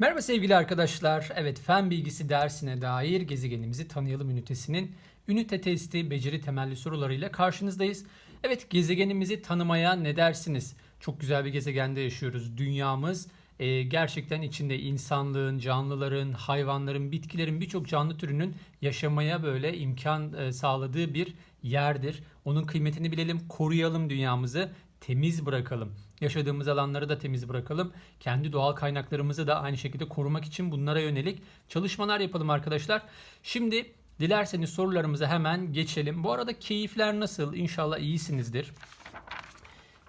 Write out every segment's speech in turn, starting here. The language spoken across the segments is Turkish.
Merhaba sevgili arkadaşlar. Evet fen bilgisi dersine dair gezegenimizi tanıyalım ünitesinin ünite testi beceri temelli sorularıyla karşınızdayız. Evet gezegenimizi tanımaya ne dersiniz? Çok güzel bir gezegende yaşıyoruz. Dünyamız e, gerçekten içinde insanlığın, canlıların, hayvanların, bitkilerin birçok canlı türünün yaşamaya böyle imkan e, sağladığı bir yerdir. Onun kıymetini bilelim, koruyalım dünyamızı, temiz bırakalım. Yaşadığımız alanları da temiz bırakalım. Kendi doğal kaynaklarımızı da aynı şekilde korumak için bunlara yönelik çalışmalar yapalım arkadaşlar. Şimdi dilerseniz sorularımıza hemen geçelim. Bu arada keyifler nasıl? İnşallah iyisinizdir.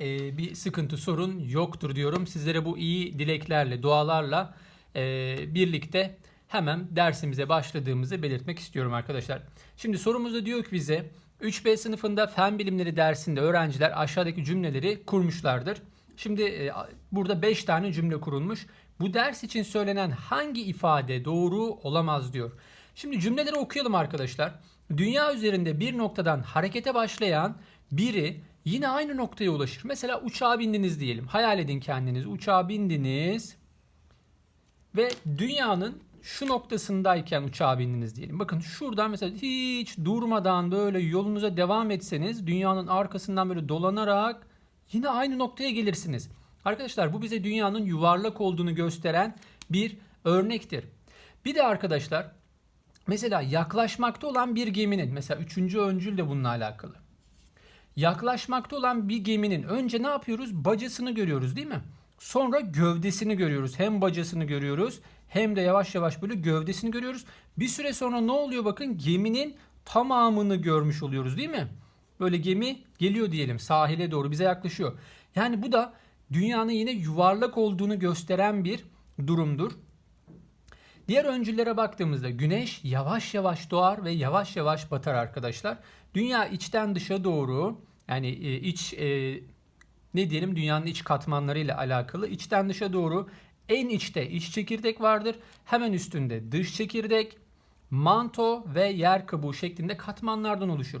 Ee, bir sıkıntı sorun yoktur diyorum. Sizlere bu iyi dileklerle, dualarla e, birlikte hemen dersimize başladığımızı belirtmek istiyorum arkadaşlar. Şimdi sorumuzda diyor ki bize 3B sınıfında fen bilimleri dersinde öğrenciler aşağıdaki cümleleri kurmuşlardır. Şimdi e, burada 5 tane cümle kurulmuş. Bu ders için söylenen hangi ifade doğru olamaz diyor. Şimdi cümleleri okuyalım arkadaşlar. Dünya üzerinde bir noktadan harekete başlayan biri yine aynı noktaya ulaşır. Mesela uçağa bindiniz diyelim. Hayal edin kendiniz. Uçağa bindiniz ve dünyanın şu noktasındayken uçağa bindiniz diyelim. Bakın şuradan mesela hiç durmadan böyle yolunuza devam etseniz dünyanın arkasından böyle dolanarak yine aynı noktaya gelirsiniz. Arkadaşlar bu bize dünyanın yuvarlak olduğunu gösteren bir örnektir. Bir de arkadaşlar mesela yaklaşmakta olan bir geminin mesela üçüncü öncül de bununla alakalı. Yaklaşmakta olan bir geminin önce ne yapıyoruz? Bacasını görüyoruz değil mi? Sonra gövdesini görüyoruz. Hem bacasını görüyoruz hem de yavaş yavaş böyle gövdesini görüyoruz. Bir süre sonra ne oluyor bakın geminin tamamını görmüş oluyoruz değil mi? Böyle gemi geliyor diyelim sahile doğru bize yaklaşıyor. Yani bu da dünyanın yine yuvarlak olduğunu gösteren bir durumdur. Diğer öncüllere baktığımızda güneş yavaş yavaş doğar ve yavaş yavaş batar arkadaşlar. Dünya içten dışa doğru yani e, iç e, ne diyelim dünyanın iç katmanlarıyla alakalı içten dışa doğru en içte iç çekirdek vardır. Hemen üstünde dış çekirdek, manto ve yer kabuğu şeklinde katmanlardan oluşur.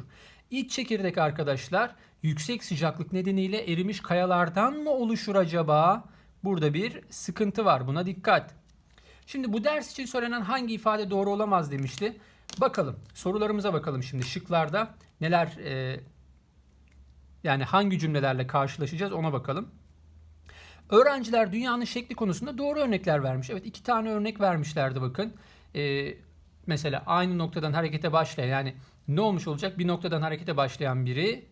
İç çekirdek arkadaşlar yüksek sıcaklık nedeniyle erimiş kayalardan mı oluşur acaba? Burada bir sıkıntı var. Buna dikkat. Şimdi bu ders için söylenen hangi ifade doğru olamaz demişti. Bakalım sorularımıza bakalım şimdi şıklarda neler e, yani hangi cümlelerle karşılaşacağız ona bakalım. Öğrenciler dünyanın şekli konusunda doğru örnekler vermiş. Evet iki tane örnek vermişlerdi bakın. Ee, mesela aynı noktadan harekete başlayan yani ne olmuş olacak? Bir noktadan harekete başlayan biri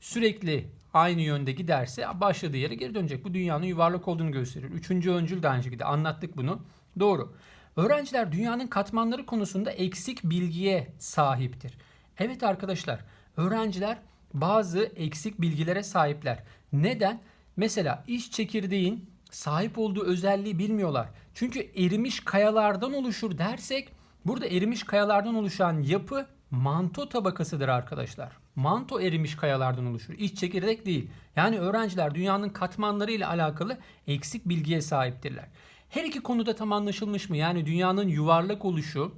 sürekli aynı yönde giderse başladığı yere geri dönecek. Bu dünyanın yuvarlak olduğunu gösterir. Üçüncü öncül de aynı şekilde anlattık bunu. Doğru. Öğrenciler dünyanın katmanları konusunda eksik bilgiye sahiptir. Evet arkadaşlar öğrenciler bazı eksik bilgilere sahipler. Neden? Mesela iç çekirdeğin sahip olduğu özelliği bilmiyorlar. Çünkü erimiş kayalardan oluşur dersek burada erimiş kayalardan oluşan yapı manto tabakasıdır arkadaşlar. Manto erimiş kayalardan oluşur. İç çekirdek değil. Yani öğrenciler dünyanın katmanları ile alakalı eksik bilgiye sahiptirler. Her iki konuda tam anlaşılmış mı? Yani dünyanın yuvarlak oluşu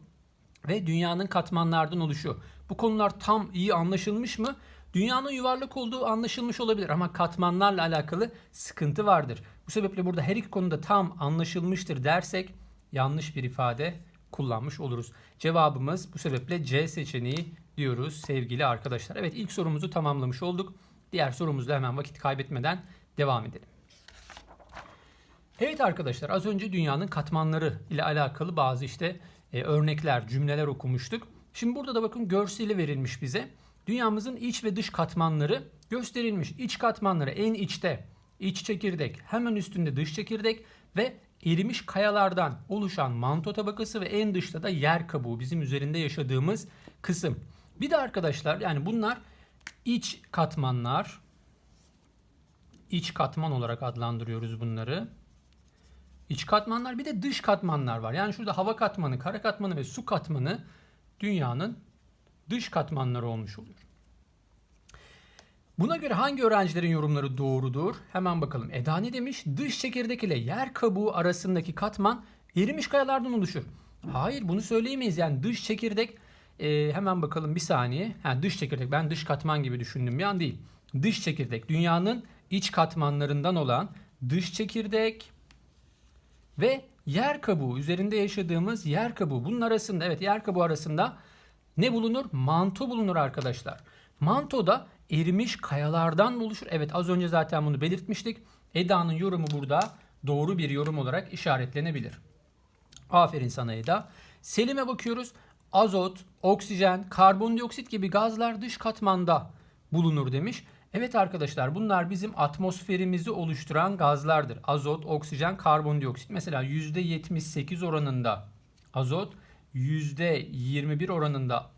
ve dünyanın katmanlardan oluşu. Bu konular tam iyi anlaşılmış mı? Dünyanın yuvarlak olduğu anlaşılmış olabilir ama katmanlarla alakalı sıkıntı vardır. Bu sebeple burada her iki konuda tam anlaşılmıştır dersek yanlış bir ifade kullanmış oluruz. Cevabımız bu sebeple C seçeneği diyoruz sevgili arkadaşlar. Evet ilk sorumuzu tamamlamış olduk. Diğer sorumuzda hemen vakit kaybetmeden devam edelim. Evet arkadaşlar az önce dünyanın katmanları ile alakalı bazı işte e, örnekler, cümleler okumuştuk. Şimdi burada da bakın görseli verilmiş bize. Dünyamızın iç ve dış katmanları gösterilmiş. İç katmanları en içte iç çekirdek, hemen üstünde dış çekirdek ve erimiş kayalardan oluşan manto tabakası ve en dışta da yer kabuğu bizim üzerinde yaşadığımız kısım. Bir de arkadaşlar yani bunlar iç katmanlar. iç katman olarak adlandırıyoruz bunları. İç katmanlar bir de dış katmanlar var. Yani şurada hava katmanı, kara katmanı ve su katmanı dünyanın dış katmanları olmuş oluyor. Buna göre hangi öğrencilerin yorumları doğrudur? Hemen bakalım. Eda ne demiş? Dış çekirdek ile yer kabuğu arasındaki katman erimiş kayalardan oluşur. Hayır bunu söyleyemeyiz. Yani dış çekirdek e, hemen bakalım bir saniye. Ha, dış çekirdek ben dış katman gibi düşündüm bir an değil. Dış çekirdek dünyanın iç katmanlarından olan dış çekirdek ve yer kabuğu üzerinde yaşadığımız yer kabuğu bunun arasında evet yer kabuğu arasında ne bulunur? Manto bulunur arkadaşlar. Manto da erimiş kayalardan oluşur. Evet az önce zaten bunu belirtmiştik. Eda'nın yorumu burada doğru bir yorum olarak işaretlenebilir. Aferin sana Eda. Selim'e bakıyoruz. Azot, oksijen, karbondioksit gibi gazlar dış katmanda bulunur demiş. Evet arkadaşlar bunlar bizim atmosferimizi oluşturan gazlardır. Azot, oksijen, karbondioksit. Mesela %78 oranında azot, %21 oranında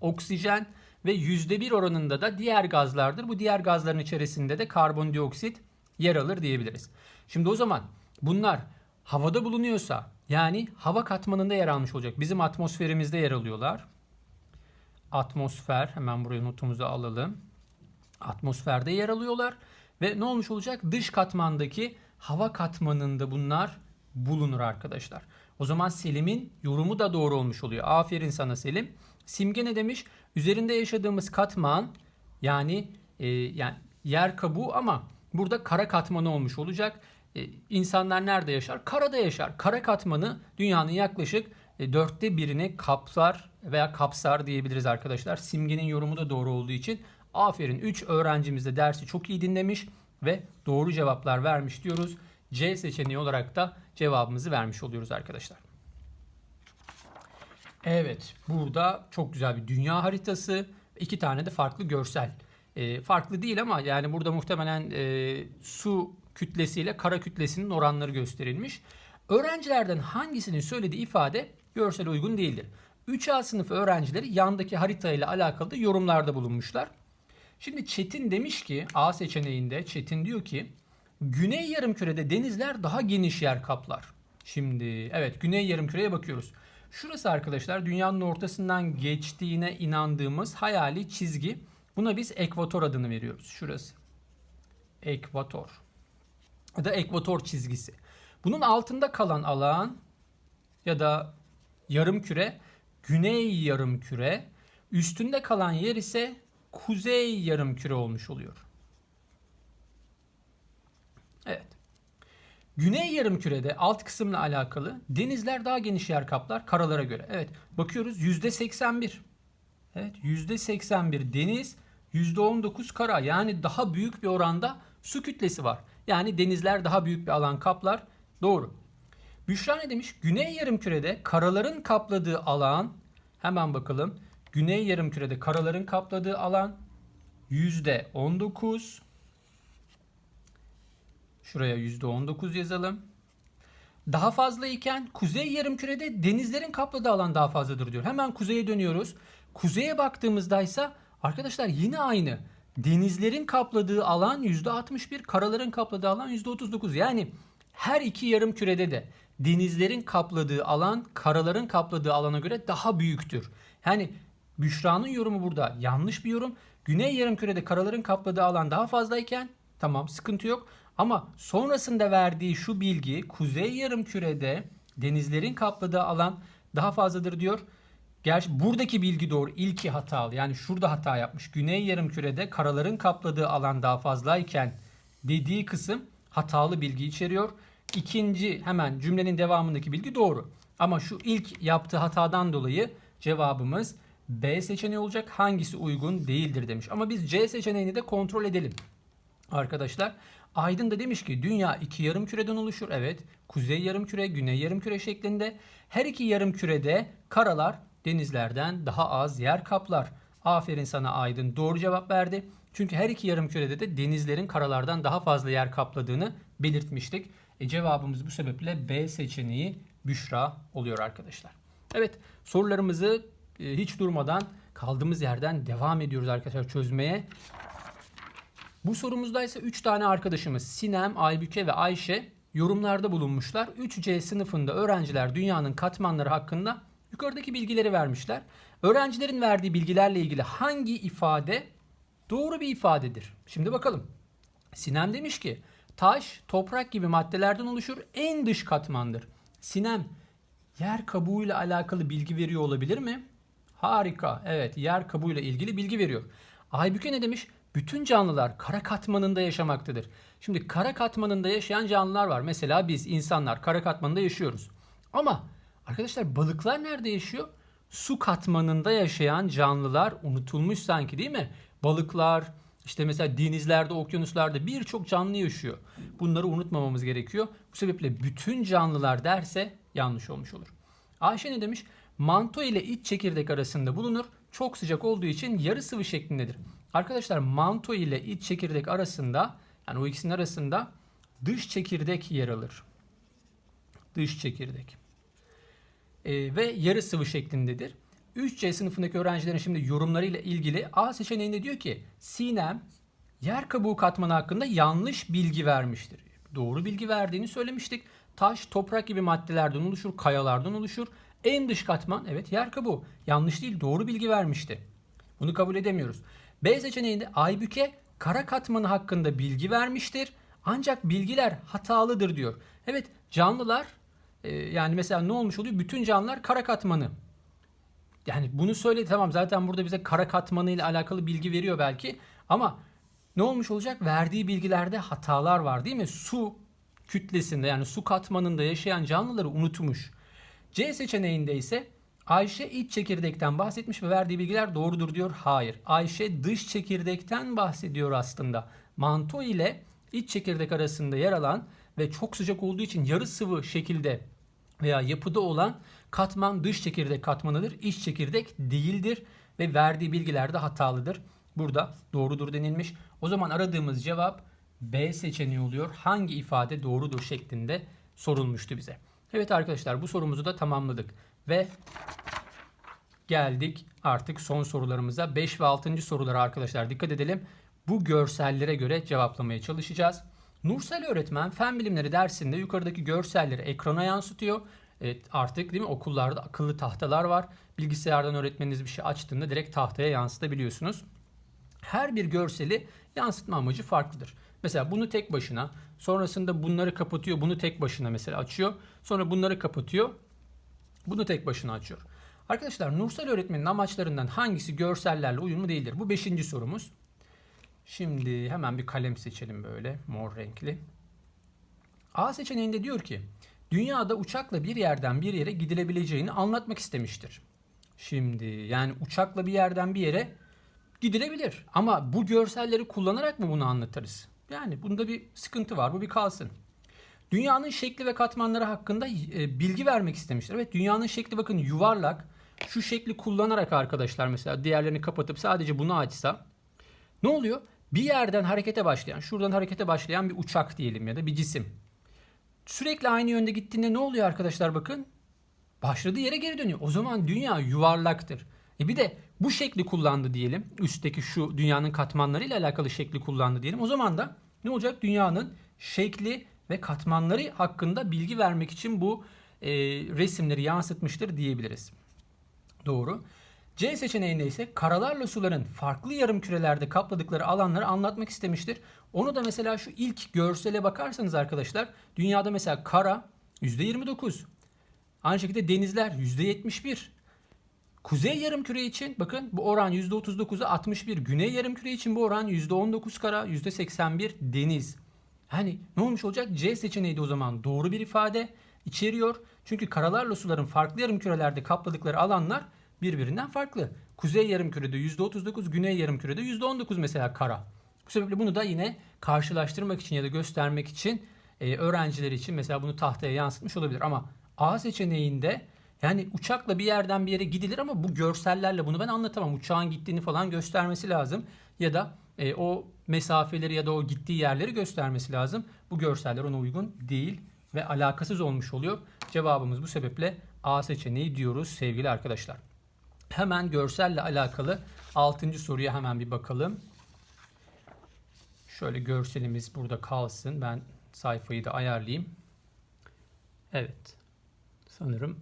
oksijen ve %1 oranında da diğer gazlardır. Bu diğer gazların içerisinde de karbondioksit yer alır diyebiliriz. Şimdi o zaman bunlar havada bulunuyorsa yani hava katmanında yer almış olacak. Bizim atmosferimizde yer alıyorlar. Atmosfer hemen buraya notumuzu alalım. Atmosferde yer alıyorlar ve ne olmuş olacak? Dış katmandaki hava katmanında bunlar bulunur arkadaşlar. O zaman Selim'in yorumu da doğru olmuş oluyor. Aferin sana Selim. Simge ne demiş? Üzerinde yaşadığımız katman yani e, yani yer kabuğu ama burada kara katmanı olmuş olacak. E, insanlar nerede yaşar? Karada yaşar. Kara katmanı dünyanın yaklaşık e, dörtte birini kapsar veya kapsar diyebiliriz arkadaşlar. Simge'nin yorumu da doğru olduğu için aferin 3 öğrencimiz de dersi çok iyi dinlemiş ve doğru cevaplar vermiş diyoruz. C seçeneği olarak da cevabımızı vermiş oluyoruz arkadaşlar. Evet burada çok güzel bir dünya haritası. iki tane de farklı görsel. E, farklı değil ama yani burada muhtemelen e, su kütlesiyle kara kütlesinin oranları gösterilmiş. Öğrencilerden hangisinin söylediği ifade görsel uygun değildir? 3A sınıf öğrencileri yandaki harita ile alakalı da yorumlarda bulunmuşlar. Şimdi Çetin demiş ki A seçeneğinde Çetin diyor ki Güney yarımkürede denizler daha geniş yer kaplar. Şimdi evet Güney yarımküreye bakıyoruz. Şurası arkadaşlar dünyanın ortasından geçtiğine inandığımız hayali çizgi. Buna biz ekvator adını veriyoruz. Şurası. Ekvator. Ya da ekvator çizgisi. Bunun altında kalan alan ya da yarım küre güney yarım küre. Üstünde kalan yer ise kuzey yarım küre olmuş oluyor. Evet. Güney yarımkürede alt kısımla alakalı denizler daha geniş yer kaplar karalara göre. Evet bakıyoruz %81. Evet %81 deniz %19 kara yani daha büyük bir oranda su kütlesi var. Yani denizler daha büyük bir alan kaplar. Doğru. Büşra ne demiş? Güney yarımkürede karaların kapladığı alan hemen bakalım. Güney yarımkürede karaların kapladığı alan %19 Şuraya %19 yazalım. Daha fazla iken kuzey yarımkürede denizlerin kapladığı alan daha fazladır diyor. Hemen kuzeye dönüyoruz. Kuzeye baktığımızda ise arkadaşlar yine aynı. Denizlerin kapladığı alan %61, karaların kapladığı alan %39. Yani her iki yarım kürede de denizlerin kapladığı alan karaların kapladığı alana göre daha büyüktür. Yani Büşra'nın yorumu burada yanlış bir yorum. Güney yarım kürede karaların kapladığı alan daha fazlayken tamam sıkıntı yok. Ama sonrasında verdiği şu bilgi kuzey yarım kürede denizlerin kapladığı alan daha fazladır diyor. Gerçi buradaki bilgi doğru. İlki hatalı. Yani şurada hata yapmış. Güney yarım kürede karaların kapladığı alan daha fazlayken dediği kısım hatalı bilgi içeriyor. İkinci hemen cümlenin devamındaki bilgi doğru. Ama şu ilk yaptığı hatadan dolayı cevabımız B seçeneği olacak. Hangisi uygun değildir demiş. Ama biz C seçeneğini de kontrol edelim. Arkadaşlar Aydın da demiş ki dünya iki yarım küreden oluşur. Evet. Kuzey yarım küre, güney yarım küre şeklinde. Her iki yarım kürede karalar denizlerden daha az yer kaplar. Aferin sana Aydın. Doğru cevap verdi. Çünkü her iki yarım kürede de denizlerin karalardan daha fazla yer kapladığını belirtmiştik. E cevabımız bu sebeple B seçeneği Büşra oluyor arkadaşlar. Evet sorularımızı e, hiç durmadan kaldığımız yerden devam ediyoruz arkadaşlar çözmeye. Bu sorumuzda ise 3 tane arkadaşımız Sinem, Aybüke ve Ayşe yorumlarda bulunmuşlar. 3C sınıfında öğrenciler dünyanın katmanları hakkında yukarıdaki bilgileri vermişler. Öğrencilerin verdiği bilgilerle ilgili hangi ifade doğru bir ifadedir? Şimdi bakalım. Sinem demiş ki taş, toprak gibi maddelerden oluşur en dış katmandır. Sinem yer kabuğuyla alakalı bilgi veriyor olabilir mi? Harika. Evet yer kabuğuyla ilgili bilgi veriyor. Aybüke ne demiş? Bütün canlılar kara katmanında yaşamaktadır. Şimdi kara katmanında yaşayan canlılar var. Mesela biz insanlar kara katmanında yaşıyoruz. Ama arkadaşlar balıklar nerede yaşıyor? Su katmanında yaşayan canlılar unutulmuş sanki değil mi? Balıklar, işte mesela denizlerde, okyanuslarda birçok canlı yaşıyor. Bunları unutmamamız gerekiyor. Bu sebeple bütün canlılar derse yanlış olmuş olur. Ayşe ne demiş? Manto ile iç çekirdek arasında bulunur. Çok sıcak olduğu için yarı sıvı şeklindedir. Arkadaşlar manto ile iç çekirdek arasında yani o ikisinin arasında dış çekirdek yer alır. Dış çekirdek. Ee, ve yarı sıvı şeklindedir. 3C sınıfındaki öğrencilerin şimdi yorumlarıyla ilgili A seçeneğinde diyor ki Sinem yer kabuğu katmanı hakkında yanlış bilgi vermiştir. Doğru bilgi verdiğini söylemiştik. Taş, toprak gibi maddelerden oluşur, kayalardan oluşur. En dış katman evet yer kabuğu. Yanlış değil doğru bilgi vermişti. Bunu kabul edemiyoruz. B seçeneğinde Aybüke kara katmanı hakkında bilgi vermiştir. Ancak bilgiler hatalıdır diyor. Evet canlılar e, yani mesela ne olmuş oluyor? Bütün canlılar kara katmanı. Yani bunu söyledi tamam zaten burada bize kara katmanı ile alakalı bilgi veriyor belki. Ama ne olmuş olacak? Verdiği bilgilerde hatalar var değil mi? Su kütlesinde yani su katmanında yaşayan canlıları unutmuş. C seçeneğinde ise Ayşe iç çekirdekten bahsetmiş ve verdiği bilgiler doğrudur diyor. Hayır. Ayşe dış çekirdekten bahsediyor aslında. Manto ile iç çekirdek arasında yer alan ve çok sıcak olduğu için yarı sıvı şekilde veya yapıda olan katman dış çekirdek katmanıdır. İç çekirdek değildir ve verdiği bilgiler de hatalıdır. Burada doğrudur denilmiş. O zaman aradığımız cevap B seçeneği oluyor. Hangi ifade doğrudur şeklinde sorulmuştu bize. Evet arkadaşlar bu sorumuzu da tamamladık. Ve geldik artık son sorularımıza. 5 ve 6. sorulara arkadaşlar dikkat edelim. Bu görsellere göre cevaplamaya çalışacağız. Nursel öğretmen fen bilimleri dersinde yukarıdaki görselleri ekrana yansıtıyor. Evet, artık değil mi okullarda akıllı tahtalar var. Bilgisayardan öğretmeniniz bir şey açtığında direkt tahtaya yansıtabiliyorsunuz. Her bir görseli yansıtma amacı farklıdır. Mesela bunu tek başına, sonrasında bunları kapatıyor, bunu tek başına mesela açıyor. Sonra bunları kapatıyor, bunu tek başına açıyor. Arkadaşlar Nursel öğretmenin amaçlarından hangisi görsellerle uyumlu değildir? Bu beşinci sorumuz. Şimdi hemen bir kalem seçelim böyle mor renkli. A seçeneğinde diyor ki dünyada uçakla bir yerden bir yere gidilebileceğini anlatmak istemiştir. Şimdi yani uçakla bir yerden bir yere gidilebilir. Ama bu görselleri kullanarak mı bunu anlatırız? Yani bunda bir sıkıntı var. Bu bir kalsın. Dünyanın şekli ve katmanları hakkında e, bilgi vermek istemiştir. Evet dünyanın şekli bakın yuvarlak. Şu şekli kullanarak arkadaşlar mesela diğerlerini kapatıp sadece bunu açsa ne oluyor? Bir yerden harekete başlayan, şuradan harekete başlayan bir uçak diyelim ya da bir cisim. Sürekli aynı yönde gittiğinde ne oluyor arkadaşlar bakın? Başladığı yere geri dönüyor. O zaman dünya yuvarlaktır. E bir de bu şekli kullandı diyelim. Üstteki şu dünyanın katmanlarıyla alakalı şekli kullandı diyelim. O zaman da ne olacak? Dünyanın şekli ve katmanları hakkında bilgi vermek için bu e, resimleri yansıtmıştır diyebiliriz. Doğru. C seçeneğinde ise karalarla suların farklı yarım kürelerde kapladıkları alanları anlatmak istemiştir. Onu da mesela şu ilk görsele bakarsanız arkadaşlar dünyada mesela kara %29. Aynı şekilde denizler %71. Kuzey yarımküre için bakın bu oran %39'a 61. Güney yarımküre için bu oran %19 kara, %81 deniz. Hani ne olmuş olacak? C seçeneği de o zaman doğru bir ifade içeriyor. Çünkü karalarla suların farklı yarımkürelerde kapladıkları alanlar birbirinden farklı. Kuzey yarımkürede %39, güney yarımkürede %19 mesela kara. Bu sebeple bunu da yine karşılaştırmak için ya da göstermek için e, öğrenciler için mesela bunu tahtaya yansıtmış olabilir. Ama A seçeneğinde yani uçakla bir yerden bir yere gidilir ama bu görsellerle bunu ben anlatamam. Uçağın gittiğini falan göstermesi lazım. Ya da e, o mesafeleri ya da o gittiği yerleri göstermesi lazım. Bu görseller ona uygun değil ve alakasız olmuş oluyor. Cevabımız bu sebeple A seçeneği diyoruz sevgili arkadaşlar. Hemen görselle alakalı 6. soruya hemen bir bakalım. Şöyle görselimiz burada kalsın. Ben sayfayı da ayarlayayım. Evet. Sanırım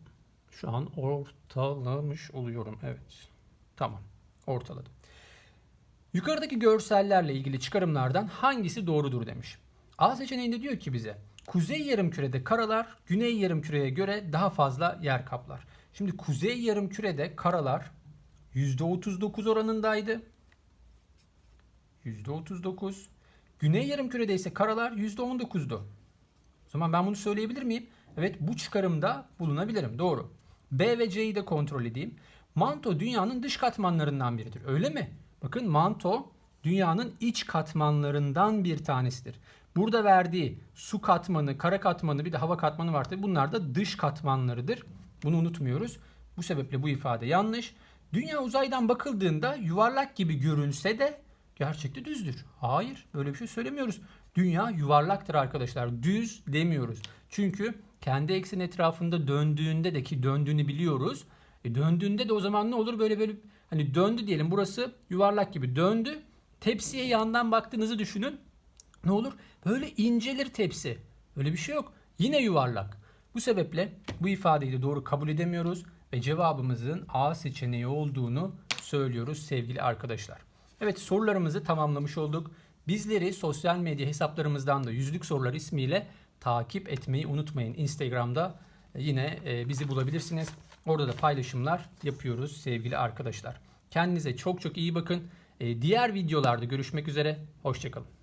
şu an ortalamış oluyorum. Evet. Tamam. Ortaladım. Yukarıdaki görsellerle ilgili çıkarımlardan hangisi doğrudur demiş. A seçeneğinde diyor ki bize kuzey yarımkürede karalar güney yarımküreye göre daha fazla yer kaplar. Şimdi kuzey yarımkürede karalar %39 oranındaydı. %39. Güney yarımkürede ise karalar %19'du. O zaman ben bunu söyleyebilir miyim? Evet bu çıkarımda bulunabilirim. Doğru. B ve C'yi de kontrol edeyim. Manto dünyanın dış katmanlarından biridir. Öyle mi? Bakın manto dünyanın iç katmanlarından bir tanesidir. Burada verdiği su katmanı, kara katmanı bir de hava katmanı var. Tabii bunlar da dış katmanlarıdır. Bunu unutmuyoruz. Bu sebeple bu ifade yanlış. Dünya uzaydan bakıldığında yuvarlak gibi görünse de gerçekte düzdür. Hayır böyle bir şey söylemiyoruz. Dünya yuvarlaktır arkadaşlar. Düz demiyoruz. Çünkü kendi eksen etrafında döndüğünde de ki döndüğünü biliyoruz. E döndüğünde de o zaman ne olur böyle böyle hani döndü diyelim burası yuvarlak gibi döndü. Tepsiye yandan baktığınızı düşünün. Ne olur? Böyle incelir tepsi. Öyle bir şey yok. Yine yuvarlak. Bu sebeple bu ifadeyi de doğru kabul edemiyoruz ve cevabımızın A seçeneği olduğunu söylüyoruz sevgili arkadaşlar. Evet sorularımızı tamamlamış olduk. Bizleri sosyal medya hesaplarımızdan da yüzlük sorular ismiyle takip etmeyi unutmayın. Instagram'da yine e, bizi bulabilirsiniz. Orada da paylaşımlar yapıyoruz sevgili arkadaşlar. Kendinize çok çok iyi bakın. E, Diğer videolarda görüşmek üzere. Hoşçakalın.